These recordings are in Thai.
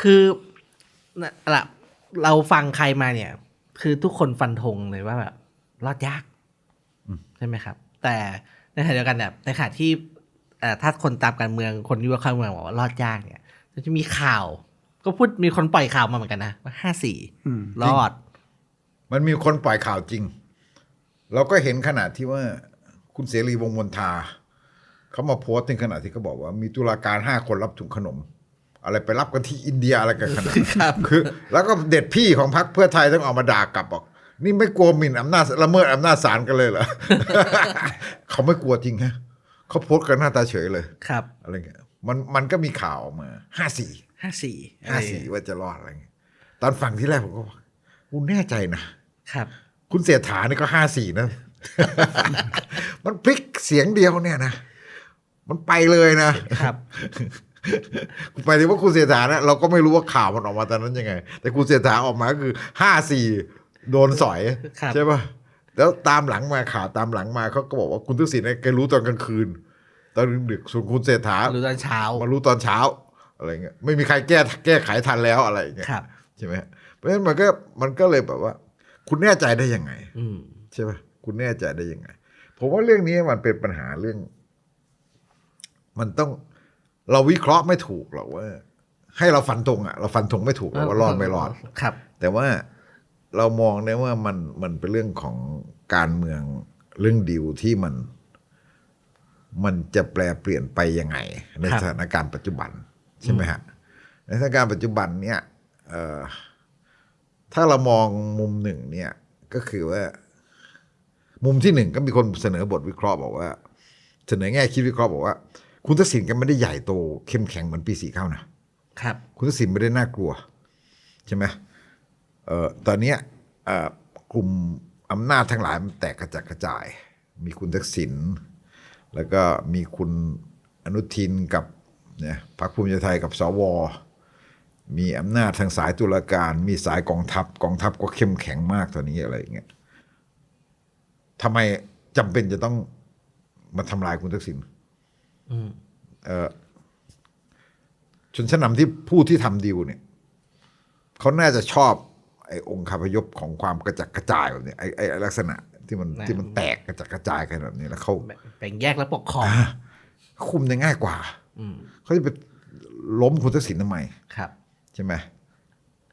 คือน่ะละเราฟังใครมาเนี่ย คือทุกคนฟันธงเลยว่าแบบรอดยากใช่ไหมครับ แต่ในขณะเดียวกันเนี่ยในขณะที่เอ่อถ้าคนตามการเมืองคนที่ว่าการเมืองบอกว่ารอดยากเนี่ยมันจะมีข่าว ก็พูดมีคนปล่อยข่าวมาเหมือนกันนะว่าห้าสี่อืมรอด มันมีคนปล่อยข่าวจริง เราก็เห็นขนาดที่ว่าคุณเสรีวงศ์มนทาเขามาโพสต์ถึงขนาดที่เขาบอกว่ามีตุลาการห้าคนรับถุงขนม อะไรไปรับกันที่อินเดียอะไรกันขนาดนั้นครับคือ แล้วก็เด็ดพี่ของพรรคเพื่อไทยต้องออกมาด่ากลับบอก นี่ไม่กลัวหมิ่นอำนาจละเมิดอำนาจศาลกันเลยเหรอ เขาไม่กลัวจริงฮะเขาโพสต์กันหน้าตาเฉยเลยครับ อะไรเงี้ยมันมันก็มีข่าวออกมาห้าสี่ห้าสี่ห้าสี่ว่าจะรอดอะไรเงี้ยตอนฟังที่แรกผมก็บอกกูแน่ใจนะครับ คุณเสียฐานี่ก็ห้าสี่นะ มันพลิกเสียงเดียวเนี่ยนะ มันไปเลยนะครับ ไปถึงว่าคุณเสียฐานะเราก็ไม่รู้ว่าข่าวมันออกมาตอนนั้นยังไง แต่คุณเสียฐาออกมาก็คือห้าสี่โดนสอยครับใช่ป่ะแล้วตามหลังมาข่าวตามหลังมาเขาก็บอกว่าคุณทักษิณเนี่ยแกรู้ตอนกลางคืน ตอนดึกๆส่วนคุณเศรษฐารู้ตอนเช้ามารู้ตอนเช้าอะไรเงี้ยไม่มีใครแก้แก้ไขทันแล้วอะไรอย่างเงี้ยครับใช่ไหมฮะเพราะฉะนั้นมันก็มันก็เลยแบบว่า คุณแน่ใจได้ยังไงอืมใช่ไหมคุณแน่ใจได้ยังไง ผมว่าเรื่องนี้มันเป็นปัญหาเรื่อง มันต้อง เราวิเคราะห์ไม่ถูกหรอกว่า ให้เราฟันธงอะเราฟันธงไม่ถูกหรอกว่ารอดไม่รอด ครับ แต่ว่าเรามองได้ว่ามันมันเป็นเรื่องของการเมืองเรื่องดิวที่มัน มันจะแปลเปลี่ยนไปยังไง ในครับสถานการณ์ปัจจุบันใช่ไหมฮะในสถานการณ์ปัจจุบันเนี่ยเอ่อถ้าเรามองมุมหนึ่งเนี่ย ก็คือว่า มุมที่หนึ่งก็มีคนเสนอบทวิเคราะห์บอกว่า เสนอแง่คิดวิเคราะห์บอกว่า คุณทักษิณก็ไม่ได้ใหญ่โตเข้มแข็งเหมือนปีสี่เก้านะครับ คุณทักษิณไม่ได้น่ากลัว ใช่ไหมเอ่อตอนเนี้ยเอ่อกลุ่มอำนาจทั้งหลายมันแตกกระจัดกระจาย มีคุณทักษิณแล้วก็มีคุณอนุทินกับเนี่ยพรรคภูมิใจไทยกับสวมีอำนาจทางสายตุลาการ มีสายกองทัพกองทัพก็เข้มแข็งมากตอนนี้อะไรอย่างเงี้ยทำไมจำเป็นจะต้องมาทำลายคุณทักษิณอืม เอ่อชนชั้นนำที่ผู้ที่ทำดีลเนี่ยเขาน่าจะชอบ ไอ้องค์คาพยพของความกระจัดกระจายแบบเนี้ยไอ้ไอ้ลักษณะที่มันนะที่มันแตกกระจัดกระจายกันแบบนี้แล้วเขาแบ่งแยกและปกครองคุมได้ง่ายกว่าอืมเขาจะไปล้มคุณทักษิณทำไมครับ ใช่ไหม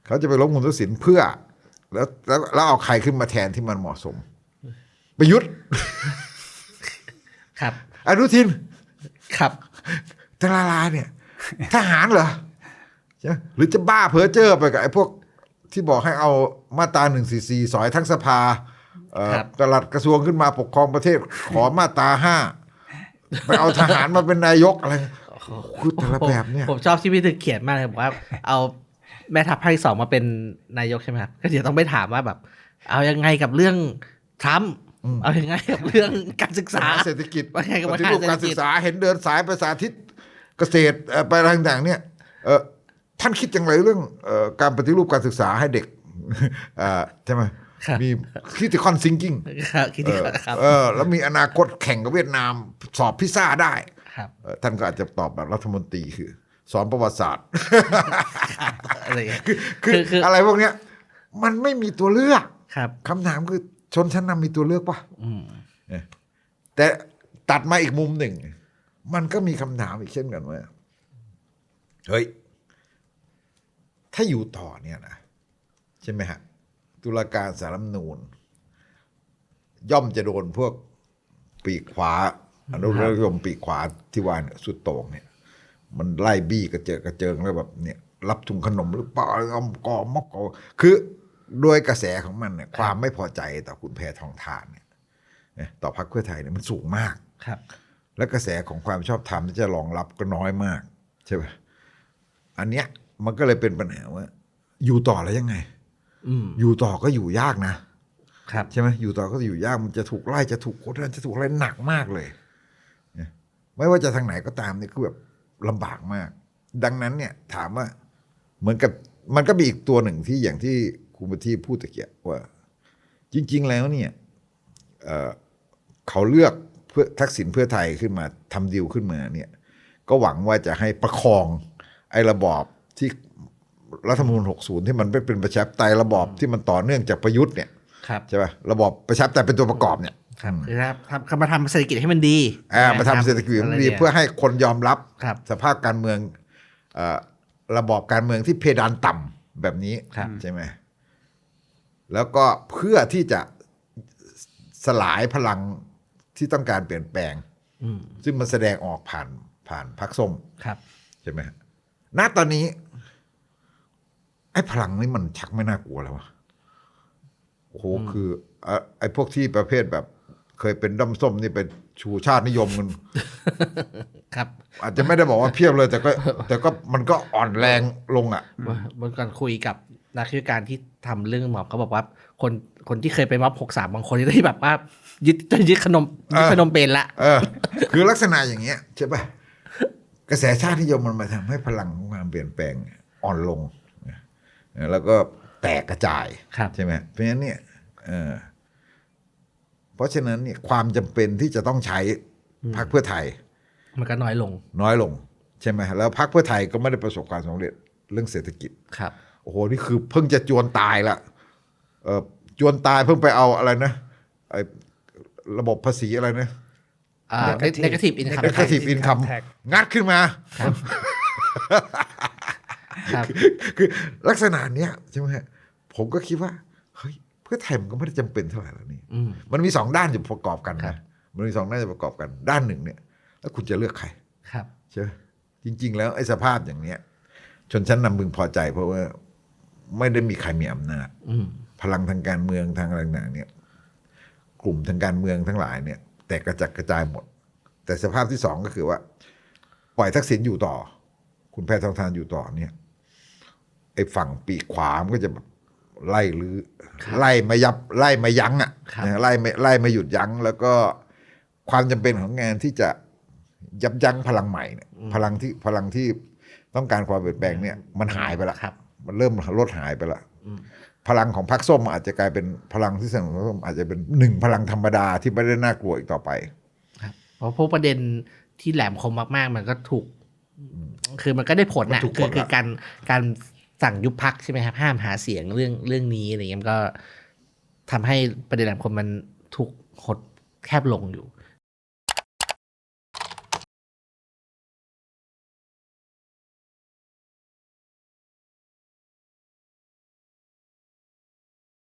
เขาจะไปล้มคุณทักษิณเพื่อ แล้วแล้วแล้วเอาใครขึ้นมาแทนที่มันเหมาะสมประยุทธ์ครับอนุทิน ครับทาราเนี่ย ทหารเหรอใช่ไหมหรือจะบ้าเพ้อเจ้อไปกับไอ้พวกที่บอกให้เอามาตราหนึ่งสี่สี่สอยทั้งสภาเอ่อครับตลัดกระทรวงขึ้นมาปกครองประเทศ ขอมาตราห้าไปเอาทหารมาเป็นนายกอะไรคือแต่ละแบบเนี่ย ผมชอบที่พี่ถึกเขียนมากเลยบอกว่า เอาแม่ทัพภาคที่สองมาเป็นนายกใช่ไหมครับก็เดี๋ยวต้องไปถามว่าแบบ เอายังไงกับเรื่องทรัมป์ เอายังไงกับเรื่องการศึกษาเศรษฐกิจว่าไงกับปฏิรูปปัญหาการเศรษฐกิจศึกษาเห็นเดินสายไปสาธิตเกษตรเอ่อไปอะไรต่างๆเนี่ยเออท่านคิดอย่างไรเรื่องเอ่อการปฏิรูปการศึกษาให้เด็กเอ่อใช่ไหมครับมีคิดถึงคอนซิงกิ้งครับคิดเอดีอกว่าครับเออแล้วมีอนาคตแข่งกับเวียดนามสอบพิซซ่าได้ครับเออท่านก็อาจจะตอบแบบรัฐมนตรีคือ สอนประวัติศาสตร์อะไรอย่างเงี้ยคือคือคือคือออะไรพวกเนี้ย มันไม่มีตัวเลือกครับคำถามคือ ชนชั้นนำมีตัวเลือกปะอืมแต่ตัดมาอีกมุมหนึ่ง มันก็มีคำถามอีกเช่นกันว่าเฮ้ย ถ้าอยู่ต่อเนี่ยนะใช่ไหมฮะ ตุลาการสารรัฐธรรมนูญย่อมจะโดนพวกปีกขวาอนุรักษ์นิยมปีกขวาที่ว่าเนี่ยสุดโต่งเนี่ย มันไล่บี้กระเจิงกระเจิงแล้วแบบเนี่ย รับถุงขนมหรือเปล่าเอากอมอกกอคือ โดยกระแสของมันเนี่ยความไม่พอใจต่อคุณแพทองทานเนี่ยเนี่ยต่อพรรคเพื่อไทยเนี่ยมันสูงมากครับ และกระแสของความชอบธรรมที่จะรองรับก็น้อยมากใช่ไหมอันเนี้ยมันก็เลยเป็นปัญหาว่า อยู่ต่อแล้วยังไงอืมอยู่ต่อก็อยู่ยากนะครับใช่ไหมอยู่ต่อก็อยู่ยากมันจะถูกไล่จะถูกกดดันจะถูกอะไรหนักมากเลยเนี่ยไม่ว่าจะทางไหนก็ตามเนี่ยคือแบบลำบากมาก ดังนั้นเนี่ย ถามว่าเหมือนกับมันก็มีอีกตัวหนึ่งที่อย่างที่ คุณปทีพูดตะเกียบว่า จริง ๆ แล้วเนี่ยเอ่อเขาเลือกเพื่อทักษิณเพื่อไทยขึ้นมาทำดีลขึ้นมาเนี่ย ก็หวังว่าจะให้ประคองไอ้ระบอบที่รัฐธรรมนูญ60 ที่มันไม่เป็นประชาธิปไตยระบอบที่มันต่อเนื่องจากประยุทธ์เนี่ยครับใช่ป่ะระบอบประชาธิปไตยเป็นตัวประกอบเนี่ยครับคือถ้าทำมาทำเศรษฐกิจให้มันดีอ่านะมาทำเศรษฐกิจคบให้มันดี เพื่อให้คนยอมรับครับสภาพการเมืองเอ่อระบอบการเมืองที่เพดานต่ำแบบนี้ครับใช่ไหม แล้วก็เพื่อที่จะสลายพลังที่ต้องการเปลี่ยนแปลงอืมซึ่งมันแสดงออกผ่านผ่านพักส้มครับใช่ไหมฮะณตอนนี้ ไอ้พลังนี้มันชักไม่น่ากลัวแล้ววะโอ้โหคือเอ่อไอ้พวกที่ประเภทแบบ เคยเป็นด้อมส้มนี่เป็นชูชาตินิยมกันครับ อาจจะไม่ได้บอกว่าเพียบเลย แต่ก็ แต่ก็มันก็อ่อนแรงลงอะเมื่อก่อนคุยกับ นักวิชาการที่ทำเรื่องหมอบเขาบอกว่า คนคนที่เคยไปม็อบหกสามบางคนที่แบบว่ายึดยึดขนมยึดเออขนมเป็นละเออ คือลักษณะอย่างเงี้ยใช่ป่ะกระแสชาตินิยมมันมาทำให้พลังของความเปลี่ยนแปลงอ่อนลงแล้วก็แตกกระจายครับใช่ไหมเพราะฉะนั้นเนี่ยเออเพราะฉะนั้นเนี่ยความจำเป็นที่จะต้องใช้พรรคเพื่อไทย มันก็น้อยลง น้อยลง ใช่ไหมแล้วพรรคเพื่อไทยก็ไม่ได้ประสบความสำเร็จเรื่องเศรษฐกิจครับ โอ้โหนี่คือเพิ่งจะจวนตายละเออจวนตายเพิ่งไปเอาอะไรนะไอระบบภาษีอะไรนะอ่า negative income เนกาทีฟอินคัม tax งัดขึ้นมาครับคือลักษณะเนี้ยใช่ไหมฮะผมก็คิดว่าเฮ้ยเพื่อไทยมันก็ไม่ได้จำเป็นเท่าไหร่แล้วนี่อืมมันมีสองด้านอยู่ประกอบกันครันะบมันมีสองด้านอยู่ประกอบกัน ด้านหนึ่งเนี่ย แล้วคุณจะเลือกใครครับใช่ไหมจริง ๆ แล้วไอ้สภาพอย่างเนี้ย ชนชั้นนำพึงพอใจเพราะว่า ไม่ได้มีใครมีอำนาจอืมพลังทางการเมืองทางอะไรต่างๆเนี่ย กลุ่มทางการเมืองทั้งหลายเนี่ย แตกกระจัดกระจายหมด แต่สภาพที่สองก็คือว่า ปล่อยทักษิณอยู่ต่อ คุณแพทองทานอยู่ต่อเนี่ยไอ้ฝั่งปีกขวามนก็จะแบบไล่หรือไล่มายับไล่มายั้งอะครับนะไล่ไม่ไล่มาหยุดยั้ง แล้วก็ความจำเป็นของงานที่จะยับยั้งพลังใหม่เนี่ยพลังที่พลังที่ต้องการความเปลี่ยนแปลงเนี่ย มันหายไปละครับ มันเริ่มลดหายไปละพลังของพรรคส้มอาจจะกลายเป็นพลังที่สนับสนุนพรรคส้มอาจจะเป็นหนึ่งพลังธรรมดาที่ไม่ได้น่ากลัวอีกต่อไปครับเพราะพวกประเด็นที่แหลมคมมากๆ มันก็ถูก คือมันก็ได้ผลมันะนถูกคือผลคือละการการสั่งยุบพักใช่ไหมครับห้ามหาเสียงเรื่องเรื่องนี้อะไรเงี้ยมันก็ทำให้ประเด็นแหลมคมมันถูกหดแคบลงอยู่